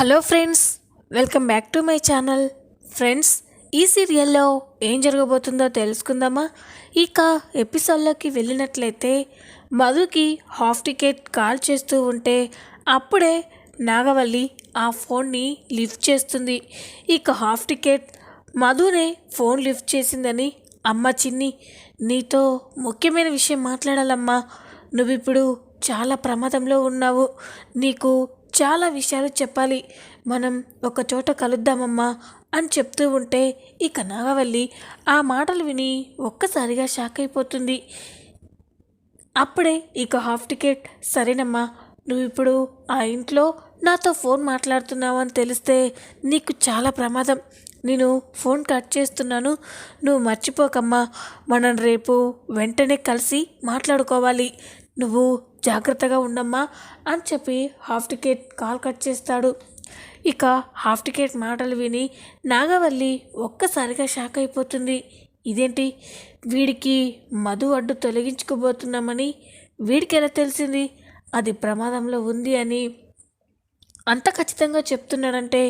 Hello friends welcome back to my channel. Friends ఈ సీరియల్లో ఏం జరగబోతుందో తెలుసుకుందామా? ఇక ఎపిసోడ్లోకి వెళ్ళినట్లయితే మధుకి హాఫ్ టికెట్ కాల్ చేస్తూ ఉంటే అప్పుడే నాగవల్లి ఆ ఫోన్ని లిఫ్ట్ చేస్తుంది. ఇక హాఫ్ టికెట్ మధునే ఫోన్ లిఫ్ట్ చేసిందని అమ్మ చిన్ని నీతో ముఖ్యమైన విషయం మాట్లాడాలమ్మా. నువ్విప్పుడు చాలా ప్రమాదంలో ఉన్నావు. నీకు చాలా విషయాలు చెప్పాలి. మనం ఒక చోట కలుద్దామమ్మా అని చెప్తూ ఉంటే ఇక నాగవల్లి ఆ మాటలు విని ఒక్కసారిగా షాక్ అయిపోతుంది. అప్పుడే ఇక హాఫ్ టికెట్ సరేనమ్మా నువ్వు ఇప్పుడు ఆ ఇంట్లో నాతో ఫోన్ మాట్లాడుతున్నావు అని తెలిస్తే నీకు చాలా ప్రమాదం. నేను ఫోన్ కట్ చేస్తున్నాను నువ్వు మర్చిపోకమ్మా. మనం రేపు వెంటనే కలిసి మాట్లాడుకోవాలి. నువ్వు జాగ్రత్తగా ఉండమ్మా అని చెప్పి హాఫ్ టికెట్ కాల్ కట్ చేస్తాడు. ఇక హాఫ్ టికెట్ మాటలు విని నాగవల్లి ఒక్కసారిగా షాక్ అయిపోతుంది. ఇదేంటి? వీడికి మధు అడ్డు తొలగించుకోబోతున్నామని వీడికి ఎలా తెలిసింది? అది ప్రమాదంలో ఉంది అని అంత ఖచ్చితంగా చెప్తున్నాడంటే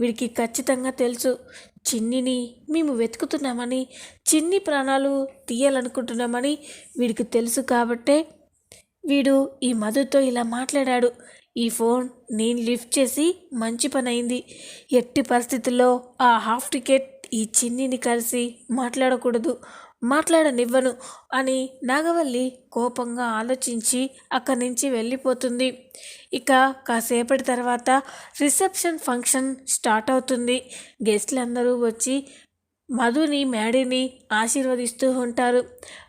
వీడికి ఖచ్చితంగా తెలుసు. చిన్నిని మేము వెతుకుతున్నామని చిన్ని ప్రాణాలు తీయాలనుకుంటున్నామని వీడికి తెలుసు కాబట్టే వీడు ఈ మధుతో ఇలా మాట్లాడాడు. ఈ ఫోన్ నేను లిఫ్ట్ చేసి మంచి పని అయింది ఎట్టి పరిస్థితుల్లో ఆ హాఫ్ టికెట్ ఈ చిన్నిని కలిసి మాట్లాడకూడదు. మాట్లాడనివ్వను అని నాగవల్లి కోపంగా ఆలోచించి అక్కడి నుంచి వెళ్ళిపోతుంది. ఇక కాసేపటి తర్వాత రిసెప్షన్ ఫంక్షన్ స్టార్ట్ అవుతుంది. గెస్ట్లందరూ వచ్చి మధుని మేడీని ఆశీర్వదిస్తూ ఉంటారు.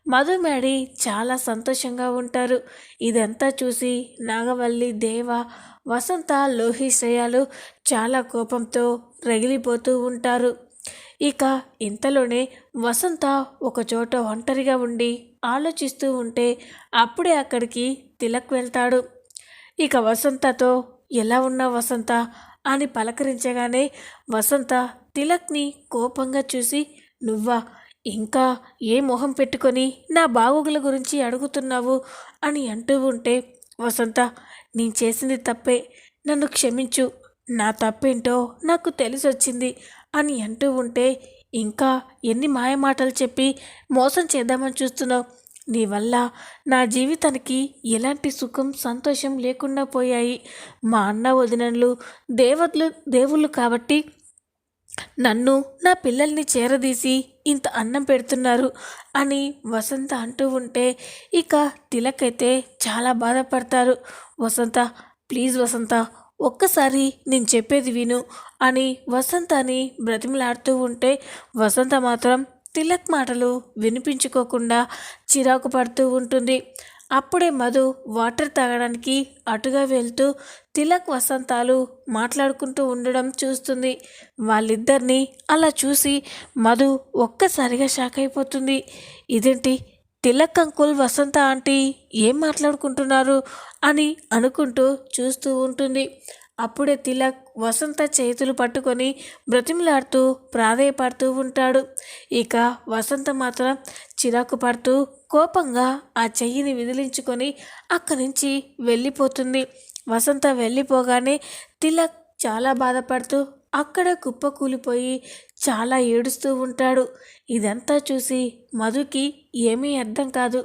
మధు మేడి చాలా సంతోషంగా ఉంటారు. ఇదంతా చూసి నాగవల్లి దేవ వసంత లోహిశ్రయాలు చాలా కోపంతో రగిలిపోతూ ఉంటారు. ఇక ఇంతలోనే వసంత ఒకచోట ఒంటరిగా ఉండి ఆలోచిస్తూ ఉంటే అప్పుడే అక్కడికి తిలక్ వెళ్తాడు. ఇక వసంతతో ఎలా ఉన్నా వసంత? అని పలకరించగానే వసంత తిలక్ని కోపంగా చూసి నువ్వా? ఇంకా ఏ మొహం పెట్టుకొని నా బాగోగుల గురించి అడుగుతున్నావు? అని అంటూ ఉంటే వసంత నేను చేసింది తప్పే. నన్ను క్షమించు. నా తప్పేంటో నాకు తెలిసొచ్చింది అని అంటూ ఉంటే ఇంకా ఎన్ని మాయమాటలు చెప్పి మోసం చేద్దామని చూస్తున్నావు? నీ వల్ల నా జీవితానికి ఎలాంటి సుఖం సంతోషం లేకుండా పోయాయి. మా అన్న వదినలు దేవతలు దేవుళ్ళు కాబట్టి నన్ను నా పిల్లల్ని చేరదీసి ఇంత అన్నం పెడుతున్నారు అని వసంత అంటూ ఉంటే ఇక తిలకైతే చాలా బాధపడతారు. వసంత ప్లీజ్ వసంత ఒక్కసారి నేను చెప్పేది విను అని వసంతని బ్రతిమలాడుతూ ఉంటే వసంత మాత్రం తిలక్ మాటలు వినిపించుకోకుండా చిరాకు పడుతూ ఉంటుంది. అప్పుడే మధు వాటర్ తాగడానికి అటుగా వెళ్తూ తిలక్ వసంతాలు మాట్లాడుకుంటూ ఉండడం చూస్తుంది. వాళ్ళిద్దరినీ అలా చూసి మధు ఒక్కసారిగా షాక్ అయిపోతుంది. ఇదేంటి? తిలక్ అంకుల్ వసంత ఆంటీ ఏం మాట్లాడుకుంటున్నారు అని అనుకుంటూ చూస్తూ ఉంటుంది. అప్పుడే తిలక్ వసంత చేతులు పట్టుకొని బ్రతిమలాడుతూ ప్రాధేయపడుతూ ఉంటాడు. ఇక వసంత మాత్రం చిరాకు పడుతూ కోపంగా ఆ చెయ్యిని విదిలించుకొని అక్కడి నుంచి వెళ్ళిపోతుంది. వసంత వెళ్ళిపోగానే తిలక్ చాలా బాధపడుతూ అక్కడ కుప్ప కూలిపోయి చాలా ఏడుస్తూ ఉంటాడు. ఇదంతా చూసి మధుకి ఏమీ అర్థం కాదు.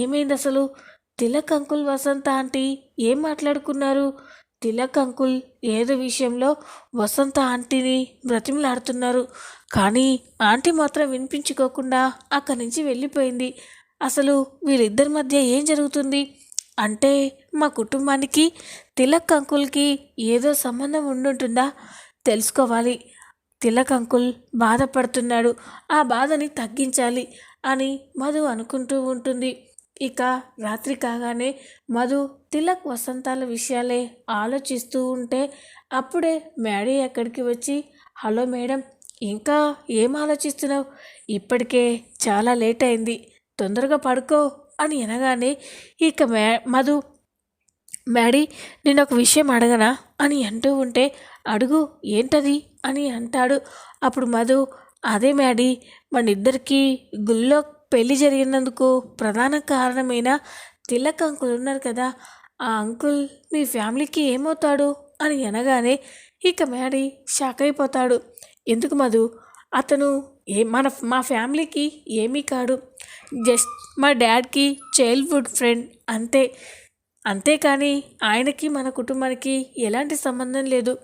ఏమైంది అసలు తిలక్ అంకుల్ వసంత ఆంటీ ఏం మాట్లాడుకున్నారు? తిలక్ అంకుల్ ఏదో విషయంలో వసంత ఆంటీని బ్రతిమలాడుతున్నారు. కానీ ఆంటీ మాత్రం వినిపించుకోకుండా అక్కడి నుంచి వెళ్ళిపోయింది. అసలు వీళ్ళిద్దరి మధ్య ఏం జరుగుతుంది? అంటే మా కుటుంబానికి తిలక్ అంకుల్కి ఏదో సంబంధం ఉండుంటుందా? తెలుసుకోవాలి. తిలక్ అంకుల్ బాధపడుతున్నాడు. ఆ బాధని తగ్గించాలి అని మధు అనుకుంటూ ఉంటుంది. ఇక రాత్రి కాగానే మధు తిలక్ వసంతాల విషయాలే ఆలోచిస్తూ ఉంటే అప్పుడే మేడీ అక్కడికి వచ్చి హలో మేడం ఇంకా ఏం ఆలోచిస్తున్నావు? ఇప్పటికే చాలా లేట్ అయింది. తొందరగా పడుకో అని అనగానే ఇక మే మధు మ్యాడీ నేను ఒక విషయం అడగనా? అని అంటూ ఉంటే అడుగు ఏంటది? అని అంటాడు. అప్పుడు మధు అదే మ్యాడీ మన ఇద్దరికి గుళ్ళో పెళ్ళి జరిగినందుకు ప్రధాన కారణమైన తిలక్ అంకుల్ ఉన్నారు కదా ఆ అంకుల్ మీ ఫ్యామిలీకి ఏమవుతాడు? అని అనగానే ఇక మ్యాడీ షాక్ అయిపోతాడు. ఎందుకు మధు? అతను ఏ మన మా ఫ్యామిలీకి ఏమీ కాడు. జస్ట్ మా డాడ్కి చైల్డ్హుడ్ ఫ్రెండ్ అంతే. అంతేకాని ఆయనకి మన కుటుంబానికి ఎలాంటి సంబంధం లేదు.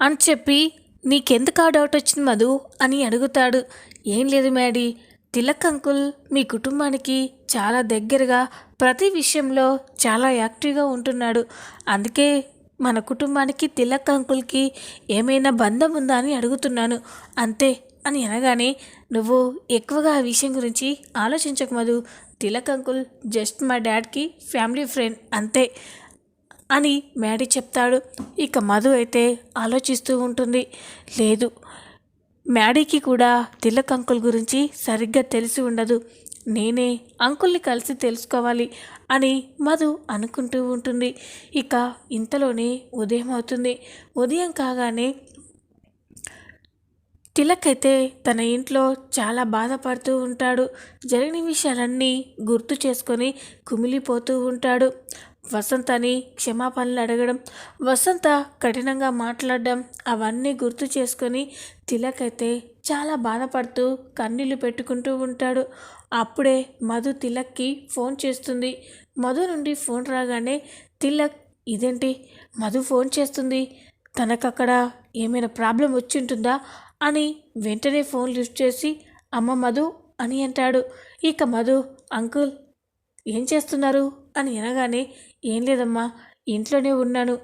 అని చెప్పి నీకెందుకు ఆ డౌట్ వచ్చింది మధు? అని అడుగుతాడు. ఏం లేదు మేడీ తిలక్ అంకుల్ మీ కుటుంబానికి చాలా దగ్గరగా ప్రతి విషయంలో చాలా యాక్టివ్గా ఉంటున్నాడు. అందుకే మన కుటుంబానికి తిలక్ అంకుల్కి ఏమైనా బంధం ఉందా? అని అడుగుతున్నాను. అంతే. అని అనగానే నువ్వు ఎక్కువగా ఆ విషయం గురించి ఆలోచించకమదు మధు. తిలక్ అంకుల్ జస్ట్ మా డాడ్కి ఫ్యామిలీ ఫ్రెండ్ అంతే అని మ్యాడీ చెప్తాడు. ఇక మధు అయితే ఆలోచిస్తూ ఉంటుంది. లేదు మ్యాడీకి కూడా తిలక్ అంకుల్ గురించి సరిగ్గా తెలిసి ఉండదు. నేనే అంకుల్ని కలిసి తెలుసుకోవాలి అని మధు అనుకుంటూ ఉంటుంది. ఇక ఇంతలోనే ఉదయం అవుతుంది. ఉదయం కాగానే తిలక్ అయితే తన ఇంట్లో చాలా బాధపడుతూ ఉంటాడు. జరిగిన విషయాలన్నీ గుర్తు చేసుకొని కుమిలిపోతూ ఉంటాడు. వసంతని క్షమాపణలు అడగడం వసంత కఠినంగా మాట్లాడడం అవన్నీ గుర్తు చేసుకొని తిలక్ అయితే చాలా బాధపడుతూ కన్నీళ్ళు పెట్టుకుంటూ ఉంటాడు. అప్పుడే మధు తిలక్కి ఫోన్ చేస్తుంది. మధు నుండి ఫోన్ రాగానే తిలక్ ఇదేంటి? మధు ఫోన్ చేస్తుంది. తనకక్కడ ఏమైనా ప్రాబ్లం వచ్చి ఉంటుందా అని వెంటనే ఫోన్ లిఫ్ట్ చేసి అమ్మ మధు అని అంటాడు. ఇక మధు అంకుల్ ఏం చేస్తున్నారు? అని అనగానే ఏం లేదమ్మా ఇంట్లోనే ఉన్నాను.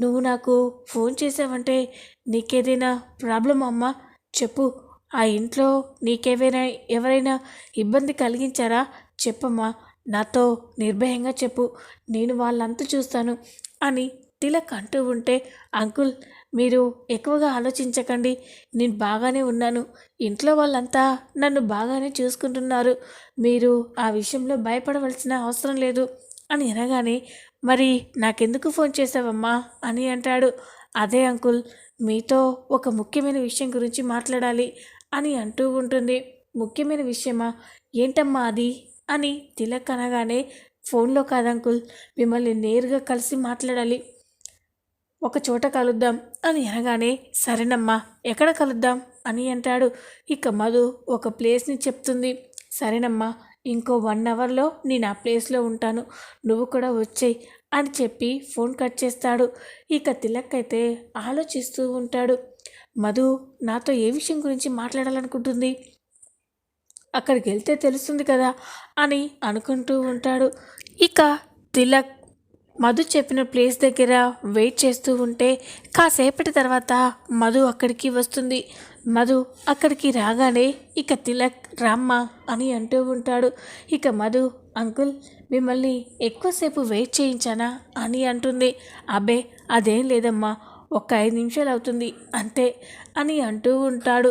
నువ్వు నాకు ఫోన్ చేసావంటే నీకేదైనా ప్రాబ్లం అమ్మా? చెప్పు. ఆ ఇంట్లో నీకేవైనా ఎవరైనా ఇబ్బంది కలిగించారా? చెప్పమ్మా. నాతో నిర్భయంగా చెప్పు. నేను వాళ్ళంతా చూస్తాను అని తిలక్ అంటూ ఉంటే అంకుల్ మీరు ఎక్కువగా ఆలోచించకండి. నేను బాగానే ఉన్నాను. ఇంట్లో వాళ్ళంతా నన్ను బాగానే చూసుకుంటున్నారు. మీరు ఆ విషయంలో భయపడవలసిన అవసరం లేదు. అని అనగానే మరి నాకెందుకు ఫోన్ చేసావమ్మా? అని అంటాడు. అదే అంకుల్ మీతో ఒక ముఖ్యమైన విషయం గురించి మాట్లాడాలి అని అంటూ ఉంటుంది. ముఖ్యమైన విషయమా? ఏంటమ్మా అది? అని తిలక్ అనగానే ఫోన్లో కాదంకుల్ మిమ్మల్ని నేరుగా కలిసి మాట్లాడాలి. ఒక చోట కలుద్దాం అని అనగానే సరేనమ్మా ఎక్కడ కలుద్దాం అని అంటాడు. ఇక మధు ఒక ప్లేస్ని చెప్తుంది. సరేనమ్మా ఇంకో వన్ అవర్లో నేను ఆ ప్లేస్లో ఉంటాను. నువ్వు కూడా వచ్చేయి అని చెప్పి ఫోన్ కట్ చేస్తాడు. ఇక తిలక్ అయితే ఆలోచిస్తూ ఉంటాడు. మధు నాతో ఏ విషయం గురించి మాట్లాడాలనుకుంటుంది? అక్కడికి వెళ్తే తెలుస్తుంది కదా అని అనుకుంటూ ఉంటాడు. ఇక తిలక్ మధు చెప్పిన ప్లేస్ దగ్గర వెయిట్ చేస్తూ ఉంటే కాసేపటి తర్వాత మధు అక్కడికి వస్తుంది. మధు అక్కడికి రాగానే ఇక తిలక్ రామ్మ అని అంటూ ఉంటాడు. ఇక మధు అంకుల్ మిమ్మల్ని ఎక్కువసేపు వెయిట్ చేయించానా? అని అంటుంది. అబ్బే అదేం లేదమ్మా ఒక ఐదు నిమిషాలు అవుతుంది అంతే అని అంటూ ఉంటాడు.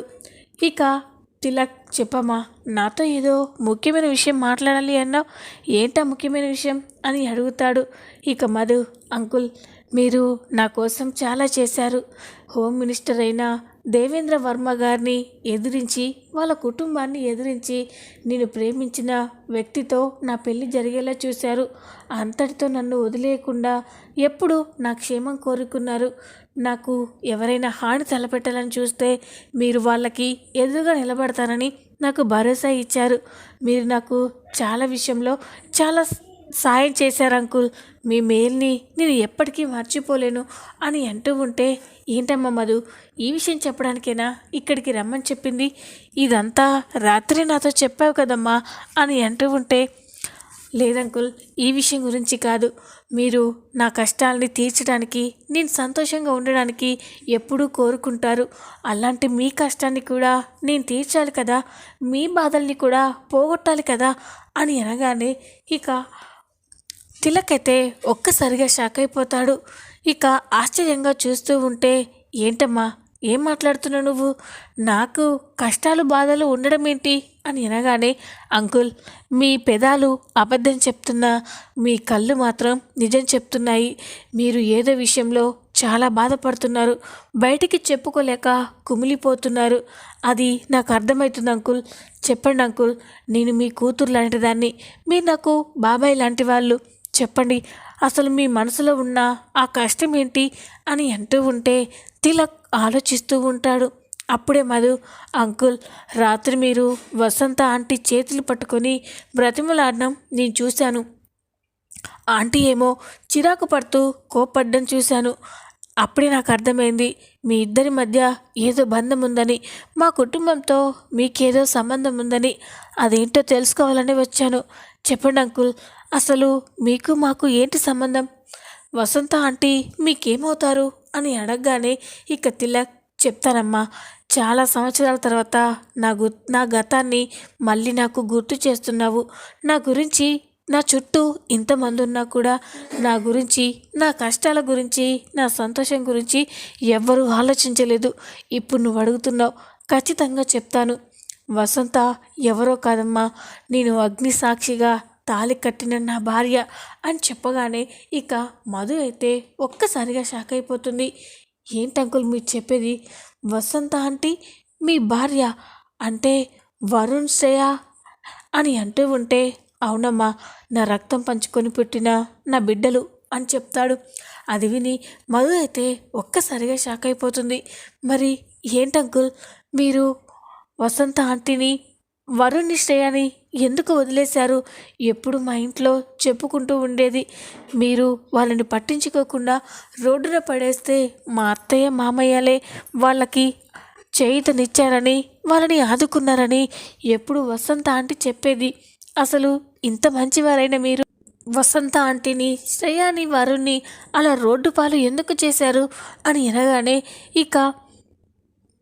ఇక తిలక్ చెప్పమ్మా నాతో ఏదో ముఖ్యమైన విషయం మాట్లాడాలి అన్నావు ఏంటా ముఖ్యమైన విషయం అని అడుగుతాడు. ఇక మధు అంకుల్ మీరు నా కోసం చాలా చేశారు. హోమ్ మినిస్టర్ అయినా దేవేంద్ర వర్మ గారిని ఎదిరించి వాళ్ళ కుటుంబాన్ని ఎదిరించి నేను ప్రేమించిన వ్యక్తితో నా పెళ్ళి జరిగేలా చూశారు. అంతటితో నన్ను వదిలేయకుండా ఎప్పుడు నా క్షేమం కోరుకున్నారు. నాకు ఎవరైనా హాని తలపెట్టాలని చూస్తే మీరు వాళ్ళకి ఎదురుగా నిలబడతారని నాకు భరోసా ఇచ్చారు. మీరు నాకు చాలా విషయంలో చాలా సాయం చేశారు అంకుల్. మీ మేల్ని నేను ఎప్పటికీ మర్చిపోలేను అని అంటూ ఉంటే ఏంటమ్మా మధు ఈ విషయం చెప్పడానికేనా? ఇక్కడికి రమ్మని చెప్పింది. ఇదంతా రాత్రి నాతో చెప్పావు కదమ్మా అని అంటూ ఉంటే లేదంకుల్ ఈ విషయం గురించి కాదు. మీరు నా కష్టాలని తీర్చడానికి నేను సంతోషంగా ఉండడానికి ఎప్పుడూ కోరుకుంటారు. అలాంటి మీ కష్టాన్ని కూడా నేను తీర్చాలి కదా. మీ బాధల్ని కూడా పోగొట్టాలి కదా అని అనగానే ఇక తిలకైతే ఒక్కసారిగా షాక్ అయిపోతాడు. ఇక ఆశ్చర్యంగా చూస్తూ ఉంటే ఏంటమ్మా ఏం మాట్లాడుతున్నావు నువ్వు? నాకు కష్టాలు బాధలు ఉండడం ఏంటి? అని అనగానే అంకుల్ మీ పెదాలు అబద్ధం చెప్తున్నా. మీ కళ్ళు మాత్రం నిజం చెప్తున్నాయి. మీరు ఏదో విషయంలో చాలా బాధపడుతున్నారు. బయటికి చెప్పుకోలేక కుమిలిపోతున్నారు. అది నాకు అర్థమవుతుంది అంకుల్. చెప్పండి అంకుల్ నేను మీ కూతురు లాంటి దాన్ని మీరు నాకు బాబాయ్ లాంటి వాళ్ళు. చెప్పండి అసలు మీ మనసులో ఉన్న ఆ కష్టం ఏంటి అని అంటూ ఉంటే తిలక్ ఆలోచిస్తూ ఉంటాడు. అప్పుడే మధు అంకుల్ రాత్రి మీరు వసంత ఆంటీ చేతులు పట్టుకొని బ్రతిమలాడడం నేను చూశాను. ఆంటీ ఏమో చిరాకు పడుతూ కోప్పడ్డం చూశాను. అప్పుడే నాకు అర్థమైంది మీ ఇద్దరి మధ్య ఏదో బంధం ఉందని మా కుటుంబంతో మీకేదో సంబంధం ఉందని అదేంటో తెలుసుకోవాలని వచ్చాను. చెప్పండి అంకుల్ అసలు మీకు మాకు ఏంటి సంబంధం? వసంత ఆంటీ మీకేమవుతారు? అని అడగగానే ఇక తిలక్ చెప్తానమ్మా చాలా సంవత్సరాల తర్వాత నా గు నా గతాన్ని మళ్ళీ నాకు గుర్తు చేస్తున్నావు. నా గురించి నా చుట్టూ ఇంతమంది ఉన్నా కూడా నా గురించి నా కష్టాల గురించి నా సంతోషం గురించి ఎవ్వరూ ఆలోచించలేదు. ఇప్పుడు నువ్వు అడుగుతున్నావు ఖచ్చితంగా చెప్తాను. వసంత ఎవరో కాదమ్మా నేను అగ్ని సాక్షిగా తాళి కట్టిన నా భార్య అని చెప్పగానే ఇక మధు అయితే ఒక్కసారిగా షాక్ అయిపోతుంది. ఏంటి అంకుల్ మీరు చెప్పేది వసంత ఆంటీ మీ భార్య అంటే వరుణ్ శ్రేయ అని అంటూ ఉంటే అవునమ్మా నా రక్తం పంచుకొని పుట్టిన నా బిడ్డలు అని చెప్తాడు. అది విని మధు అయితే ఒక్కసారిగా షాక్ అయిపోతుంది. మరి ఏంటి అంకుల్ మీరు వసంత ఆంటీని వరుణ్ని శ్రేయాని ఎందుకు వదిలేశారు? ఎప్పుడు మా ఇంట్లో చెప్పుకుంటూ ఉండేది. మీరు వాళ్ళని పట్టించుకోకుండా రోడ్డున పడేస్తే మా అత్తయ్య మామయ్యలే వాళ్ళకి చేయితనిచ్చారని వాళ్ళని ఆదుకున్నారని ఎప్పుడు వసంత ఆంటీ చెప్పేది. అసలు ఇంత మంచివారైన మీరు. వసంత ఆంటీని శ్రేయాని వరుణ్ణి అలా రోడ్డు పాలు ఎందుకు చేశారు? అని అనగానే ఇక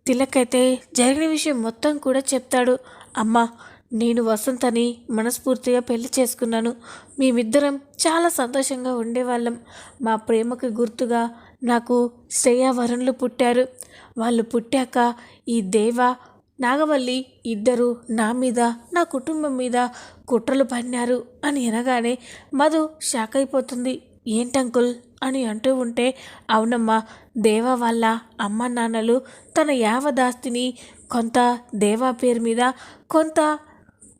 తిలకైతే జరిగిన విషయం మొత్తం కూడా చెప్తాడు. అమ్మా నేను వసంతని మనస్ఫూర్తిగా పెళ్ళి చేసుకున్నాను. మేమిద్దరం చాలా సంతోషంగా ఉండేవాళ్ళం. మా ప్రేమకు గుర్తుగా నాకు శ్రేయావరణులు పుట్టారు. వాళ్ళు పుట్టాక ఈ దేవ నాగవల్లి ఇద్దరు నా మీద నా కుటుంబం మీద కుట్రలు పన్నారు అని అనగానే మధు షాక్ అయిపోతుంది. ఏంటంకుల్? అని అంటూ ఉంటే అవునమ్మా దేవా వాళ్ళ అమ్మ నాన్నలు తన యావదాస్తిని కొంత దేవా పేరు మీద కొంత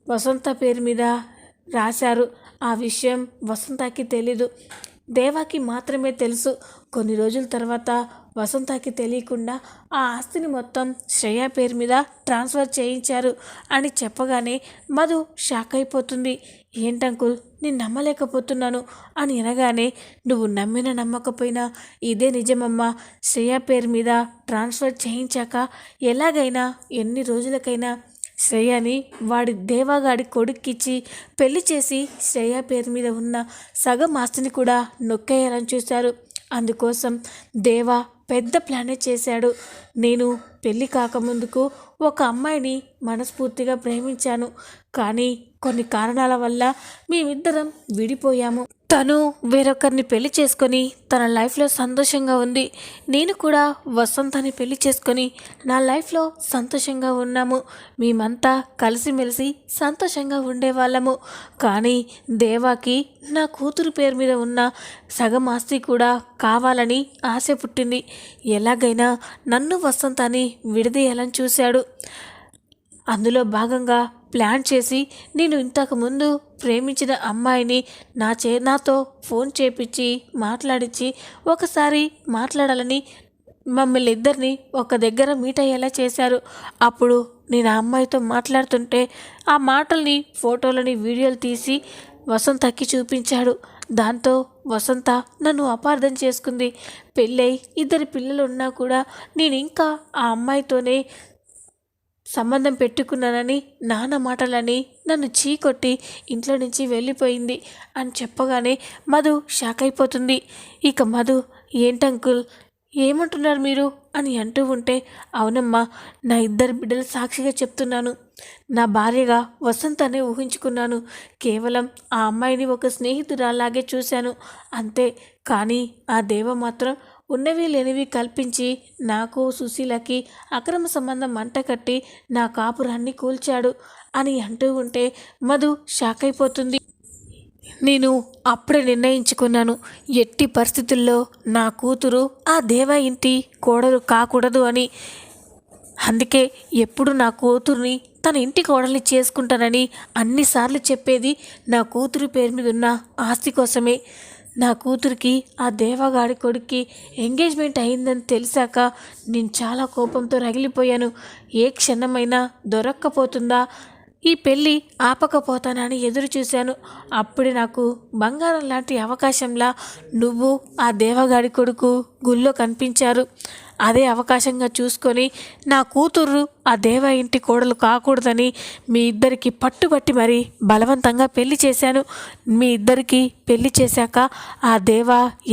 వసంత పేరు మీద రాశారు. ఆ విషయం వసంతకి తెలీదు. దేవాకి మాత్రమే తెలుసు. కొన్ని రోజుల తర్వాత వసంతకి తెలియకుండా ఆ ఆస్తిని మొత్తం శ్రేయ పేరు మీద ట్రాన్స్ఫర్ చేయించారు అని చెప్పగానే మధు షాక్ అయిపోతుంది. ఏంటంకుల్ నేను నమ్మలేకపోతున్నాను అని అనగానే నువ్వు నమ్మిన నమ్మకపోయినా ఇదే నిజమమ్మా. శ్రేయ పేరు మీద ట్రాన్స్ఫర్ చేయించాక ఎలాగైనా ఎన్ని రోజులకైనా శ్రేయని వాడి దేవాగాడి కొడుక్కిచ్చి పెళ్ళి చేసి శ్రేయ పేరు మీద ఉన్న సగం ఆస్తిని కూడా నొక్కేయాలని చూశారు. అందుకోసం దేవా పెద్ద ప్లానే చేశాడు. నేను పెళ్ళి కాకముందుకు ఒక అమ్మాయిని మనస్ఫూర్తిగా ప్రేమించాను. కానీ కొన్ని కారణాల వల్ల మేమిద్దరం విడిపోయాము. తను వేరొకరిని పెళ్ళి చేసుకొని తన లైఫ్లో సంతోషంగా ఉంది. నేను కూడా వసంతని పెళ్ళి చేసుకొని నా లైఫ్లో సంతోషంగా ఉన్నాము. మేమంతా కలిసిమెలిసి సంతోషంగా ఉండేవాళ్ళము. కానీ దేవాకి నా కూతురు పేరు మీద ఉన్న సగం ఆస్తి కూడా కావాలని ఆశ పుట్టింది. ఎలాగైనా నన్ను వసంతాన్ని విడదీయాలని చూశాడు. అందులో భాగంగా ప్లాన్ చేసి నేను ఇంతకుముందు ప్రేమించిన అమ్మాయిని నా చే నాతో ఫోన్ చేపించి మాట్లాడించి ఒకసారి మాట్లాడాలని మమ్మల్ని ఇద్దరిని ఒక దగ్గర మీట్ అయ్యేలా చేశారు. అప్పుడు నేను ఆ అమ్మాయితో మాట్లాడుతుంటే ఆ మాటల్ని ఫోటోలని వీడియోలు తీసి వసంతకి చూపించాడు. దాంతో వసంత నన్ను అపార్థం చేసుకుంది. పెళ్ళై ఇద్దరు పిల్లలు ఉన్నా కూడా నేను ఇంకా ఆ అమ్మాయితోనే సంబంధం పెట్టుకున్నానని నాన్న మాటలని నన్ను చీకొట్టి ఇంట్లో నుంచి వెళ్ళిపోయింది అని చెప్పగానే మధు షాక్ అయిపోతుంది. ఇక మధు ఏంటంకుల్ ఏమంటున్నారు మీరు? అని అంటూ ఉంటే అవునమ్మా నా ఇద్దరు బిడ్డలు సాక్షిగా చెప్తున్నాను. నా భార్యగా వసంత్ అనే ఊహించుకున్నాను. కేవలం ఆ అమ్మాయిని ఒక స్నేహితురాలాగే చూశాను. అంతే కానీ ఆ దేవ మాత్రం ఉన్నవి లేనివి కల్పించి నాకు సుశీలకి అక్రమ సంబంధం మంటకట్టి నా కాపురాన్ని కూల్చాడు అని అంటూ ఉంటే మధు షాక్ అయిపోతుంది. నేను అప్పుడే నిర్ణయించుకున్నాను. ఎట్టి పరిస్థితుల్లో నా కూతురు ఆ దేవ ఇంటి కోడలు కాకూడదు అని. అందుకే ఎప్పుడు నా కూతుర్ని తన ఇంటి కోడల్ని చేసుకుంటానని అన్నిసార్లు చెప్పేది నా కూతురు పేరు మీద ఉన్న ఆస్తి కోసమే. నా కూతురికి ఆ దేవగాడి కొడుక్కి ఎంగేజ్మెంట్ అయిందని తెలిసాక నేను చాలా కోపంతో రగిలిపోయాను. ఏ క్షణమైనా దొరక్కపోతుందా? ఈ పెళ్ళి ఆపకపోతానని ఎదురు చూశాను అప్పుడే నాకు బంగారం లాంటి అవకాశంలా నువ్వు ఆ దేవగాడి కొడుకు గుళ్ళో కనిపించారు. అదే అవకాశంగా చూసుకొని నా కూతురు ఆ దేవ ఇంటి కోడలు కాకూడదని మీ ఇద్దరికి పట్టుబట్టి మరి బలవంతంగా పెళ్ళి చేశాను. మీ ఇద్దరికి పెళ్ళి చేశాక ఆ దేవ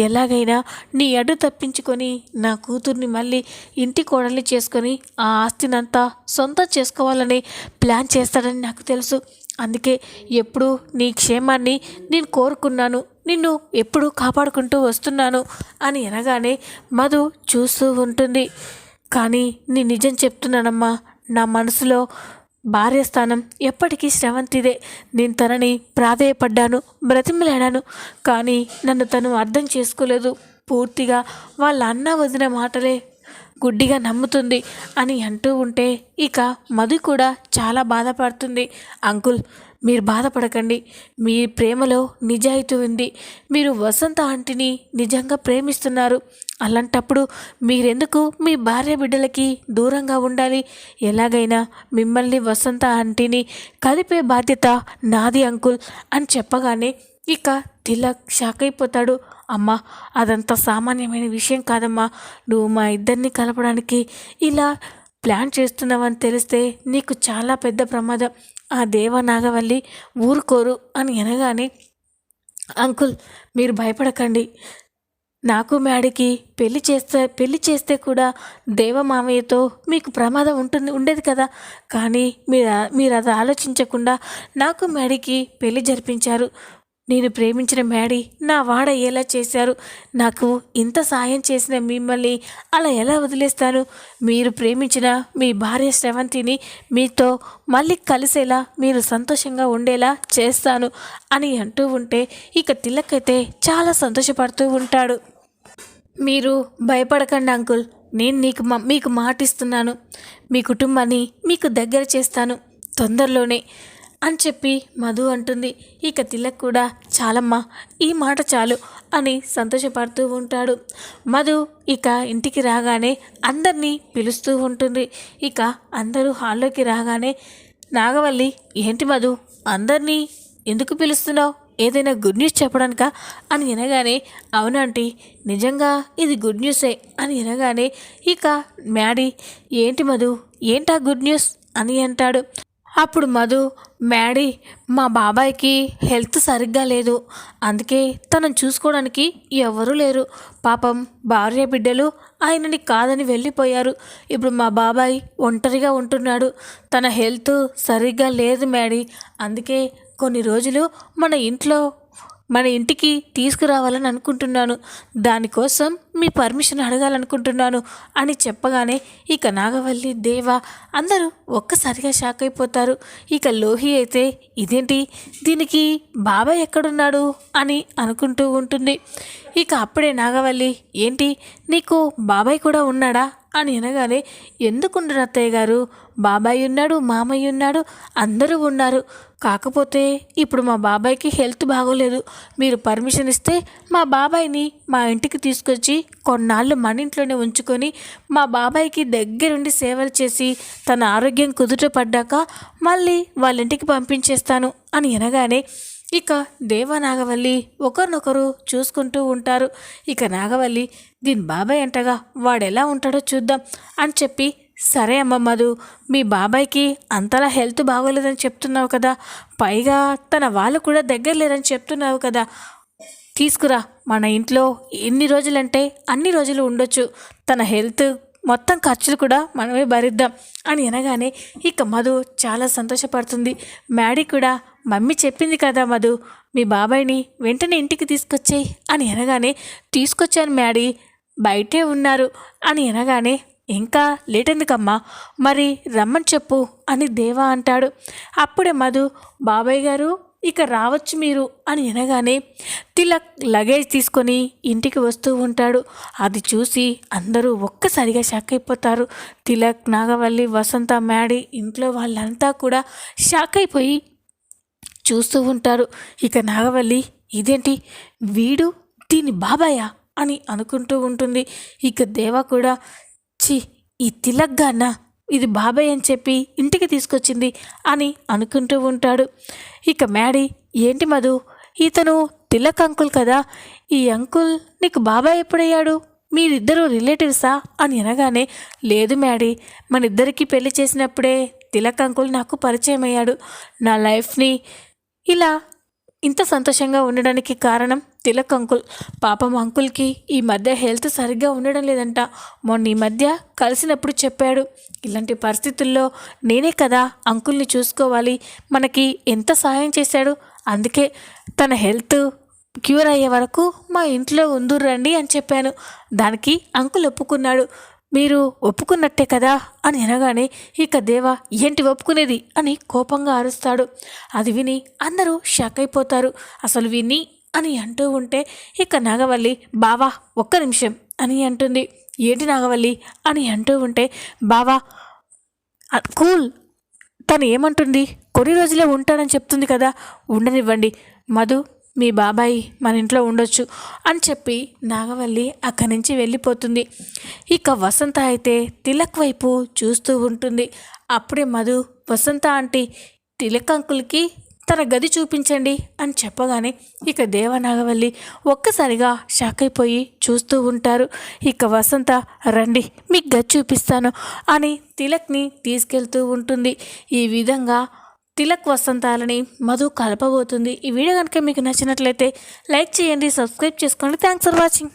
ఎలాగైనా నీ అడ్డు తప్పించుకొని నా కూతుర్ని మళ్ళీ ఇంటి కోడల్ని చేసుకొని ఆ ఆస్తినంతా సొంతం చేసుకోవాలని ప్లాన్ చేస్తాడని నాకు తెలుసు. అందుకే ఎప్పుడు నీ క్షేమాన్ని నేను కోరుకున్నాను. నిన్ను ఎప్పుడు కాపాడుకుంటూ వస్తున్నాను అని అనగానే మధు చూస్తూ ఉంటుంది. కానీ నీ నిజం చెప్తున్నానమ్మా నా మనసులో భార్య స్థానం ఎప్పటికీ శ్రవంతిదే. నేను తనని ప్రాధేయపడ్డాను బ్రతిమలాడాను కానీ నన్ను తను అర్థం చేసుకోలేదు. పూర్తిగా వాళ్ళ అన్న వదిన మాటలే గుడ్డిగా నమ్ముతుంది అని అంటూ ఉంటే ఇక మధు కూడా చాలా బాధపడుతుంది. అంకుల్ మీరు బాధపడకండి. మీ ప్రేమలో నిజాయితీ ఉంది. మీరు వసంత ఆంటీని నిజంగా ప్రేమిస్తున్నారు. అలాంటప్పుడు మీరెందుకు మీ భార్య బిడ్డలకి దూరంగా ఉండాలి? ఎలాగైనా మిమ్మల్ని వసంత ఆంటీని కలిపే బాధ్యత నాది అంకుల్ అని చెప్పగానే ఇక తిలక్ షాక్ అయిపోతాడు. అమ్మా అదంతా సామాన్యమైన విషయం కాదమ్మా. నువ్వు మా ఇద్దరిని కలపడానికి ఇలా ప్లాన్ చేస్తున్నావని తెలిస్తే నీకు చాలా పెద్ద ప్రమాదం. ఆ దేవ నాగవల్లి ఊరుకోరు అని అనగానే అంకుల్ మీరు భయపడకండి. నాకు మేడకి పెళ్ళి చేస్తే పెళ్ళి చేస్తే కూడా దేవమామయ్యతో మీకు ప్రమాదం ఉంటుంది ఉండేది కదా. కానీ మీరు మీరు అది ఆలోచించకుండా నాకు మేడకి పెళ్ళి జరిపించారు. నేను ప్రేమించిన మేడీ నా వాడ ఎలా చేశారు? నాకు ఇంత సాయం చేసిన మిమ్మల్ని అలా ఎలా వదిలేస్తాను? మీరు ప్రేమించిన మీ భార్య శ్రవంతిని మీతో మళ్ళీ కలిసేలా మీరు సంతోషంగా ఉండేలా చేస్తాను అని అంటూ ఉంటే ఇక తిలకైతే చాలా సంతోషపడుతూ ఉంటాడు. మీరు భయపడకండి అంకుల్. నేను నీకు మీకు మాటిస్తున్నాను. మీ కుటుంబాన్ని మీకు దగ్గర చేస్తాను. తొందరలోనే అని చెప్పి మధు అంటుంది. ఇక తిలక్ కూడా చాలమ్మా ఈ మాట చాలు అని సంతోషపడుతూ ఉంటాడు. మధు ఇక ఇంటికి రాగానే అందరినీ పిలుస్తూ ఉంటుంది. ఇక అందరూ హాల్లోకి రాగానే నాగవల్లి ఏంటి మధు అందరినీ ఎందుకు పిలుస్తున్నావు? ఏదైనా గుడ్ న్యూస్ చెప్పడానికా? అని వినగానే అవునంటీ నిజంగా ఇది గుడ్ న్యూసే అని వినగానే ఇక మ్యాడీ ఏంటి మధు ఏంటా గుడ్ న్యూస్? అని అంటాడు. అప్పుడు మధు మ్యాడీ మా బాబాయ్కి హెల్త్ సరిగ్గా లేదు. అందుకే తనను చూసుకోవడానికి ఎవరూ లేరు. పాపం భార్య బిడ్డలు ఆయనని కాదని వెళ్ళిపోయారు. ఇప్పుడు మా బాబాయ్ ఒంటరిగా ఉంటున్నాడు. తన హెల్త్ సరిగ్గా లేదు మ్యాడీ. అందుకే కొన్ని రోజులు మన ఇంట్లో మన ఇంటికి తీసుకురావాలని అనుకుంటున్నాను. దానికోసం మీ పర్మిషన్ అడగాలనుకుంటున్నాను అని చెప్పగానే ఇక నాగవల్లి దేవ అందరూ ఒక్కసారిగా షాక్ అయిపోతారు. ఇక లోహి అయితే ఇదేంటి? దీనికి బాబాయ్ ఎక్కడున్నాడు? అని అనుకుంటూ ఉంటుంది. ఇక అప్పుడే నాగవల్లి ఏంటి? నీకు బాబాయ్ కూడా ఉన్నాడా? అని అనగానే ఎందుకుండరు అత్తయ్య గారు? బాబాయ్ ఉన్నాడు మామయ్య ఉన్నాడు అందరూ ఉన్నారు. కాకపోతే ఇప్పుడు మా బాబాయ్కి హెల్త్ బాగోలేదు. మీరు పర్మిషన్ ఇస్తే మా బాబాయ్ని మా ఇంటికి తీసుకొచ్చి కొన్నాళ్ళు మన ఇంట్లోనే ఉంచుకొని మా బాబాయ్కి దగ్గరుండి సేవలు చేసి తన ఆరోగ్యం కుదుట పడ్డాక మళ్ళీ వాళ్ళ ఇంటికి పంపించేస్తాను అని అనగానే ఇక దేవ నాగవల్లి ఒకరినొకరు చూసుకుంటూ ఉంటారు. ఇక నాగవల్లి దీని బాబాయ్ అంటగా వాడెలా ఉంటాడో చూద్దాం అని చెప్పి సరే అమ్మ మధు మీ బాబాయ్కి అంతలా హెల్త్ బాగోలేదని చెప్తున్నావు కదా పైగా తన వాళ్ళు కూడా దగ్గర లేరని చెప్తున్నావు కదా తీసుకురా మన ఇంట్లో ఎన్ని రోజులంటే అన్ని రోజులు ఉండొచ్చు తన హెల్త్ మొత్తం ఖర్చులు కూడా మనమే భరిద్దాం అని అనగానే ఇక మధు చాలా సంతోషపడుతుంది. మ్యాడీ కూడా మమ్మీ చెప్పింది కదా మధు మీ బాబాయ్ని వెంటనే ఇంటికి తీసుకొచ్చేయి అని అనగానే తీసుకొచ్చాను మ్యాడీ బయటే ఉన్నారు అని అనగానే ఇంకా లేట్ ఎందుకమ్మా మరి రమ్మని చెప్పు అని దేవా అంటాడు. అప్పుడే మధు బాబాయ్ గారు ఇక రావచ్చు మీరు అని అనగానే తిలక్ లగేజ్ తీసుకొని ఇంటికి వస్తూ ఉంటాడు. అది చూసి అందరూ ఒక్కసారిగా షాక్ అయిపోతారు. తిలక్ నాగవల్లి వసంత మ్యాడీ ఇంట్లో వాళ్ళంతా కూడా షాక్ అయిపోయి చూస్తూ ఉంటారు. ఇక నాగవల్లి ఇదేంటి? వీడు దీని బాబాయా? అని అనుకుంటూ ఉంటుంది. ఇక దేవ కూడా చి ఈ తిలగ్గానా ఇది బాబాయ్ అని చెప్పి ఇంటికి తీసుకొచ్చింది అని అనుకుంటూ ఉంటాడు. ఇక మ్యాడీ ఏంటి మధు? ఇతను తిలక్ అంకుల్ కదా. ఈ అంకుల్ నీకు బాబాయ్ ఎప్పుడయ్యాడు? మీరిద్దరూ రిలేటివ్సా? అని అనగానే లేదు మ్యాడీ మన ఇద్దరికి పెళ్ళి చేసినప్పుడే తిలక్ అంకుల్ నాకు పరిచయం అయ్యాడు నా లైఫ్ని ఇలా ఇంత సంతోషంగా ఉండడానికి కారణం తిలక్ అంకుల్. పాపం అంకుల్కి ఈ మధ్య హెల్త్ సరిగ్గా ఉండడం లేదంట. మొన్న ఈ మధ్య కలిసినప్పుడు చెప్పాడు ఇలాంటి పరిస్థితుల్లో నేనే కదా అంకుల్ని చూసుకోవాలి. మనకి ఎంత సహాయం చేశాడు? అందుకే తన హెల్త్ క్యూర్ అయ్యే వరకు మా ఇంట్లో ఉందురండి అని చెప్పాను. దానికి అంకుల్ ఒప్పుకున్నాడు. మీరు ఒప్పుకున్నట్టే కదా? అని అనగానే ఇక దేవ ఏంటి ఒప్పుకునేది? అని కోపంగా అరుస్తాడు. అది విని అందరూ షాక్ అయిపోతారు. అసలు విని అని అంటూ ఉంటే ఇక నాగవల్లి బావా ఒక్క నిమిషం అని అంటుంది. ఏంటి నాగవల్లి? అని అంటూ ఉంటే బావా కూల్. తను ఏమంటుంది? కొన్ని రోజులే ఉంటానని చెప్తుంది కదా. ఉండనివ్వండి. మధు మీ బాబాయ్ మన ఇంట్లో ఉండొచ్చు అని చెప్పి నాగవల్లి అక్కడి నుంచి వెళ్ళిపోతుంది. ఇక వసంత అయితే తిలక్ వైపు చూస్తూ ఉంటుంది. అప్పుడే మధు వసంత ఆంటీ తిలక్ అంకుల్కి తన గది చూపించండి అని చెప్పగానే ఇక దేవనాగవల్లి ఒక్కసారిగా షాక్ అయిపోయి చూస్తూ ఉంటారు. ఇక వసంత రండి మీకు గది చూపిస్తాను అని తిలక్ని తీసుకెళ్తూ ఉంటుంది. ఈ విధంగా తిలక్ వసంతాలని మధు కలపబోతుంది. ఈ వీడియో కనుక మీకు నచ్చినట్లయితే లైక్ చేయండి సబ్స్క్రైబ్ చేసుకోండి. Thanks for watching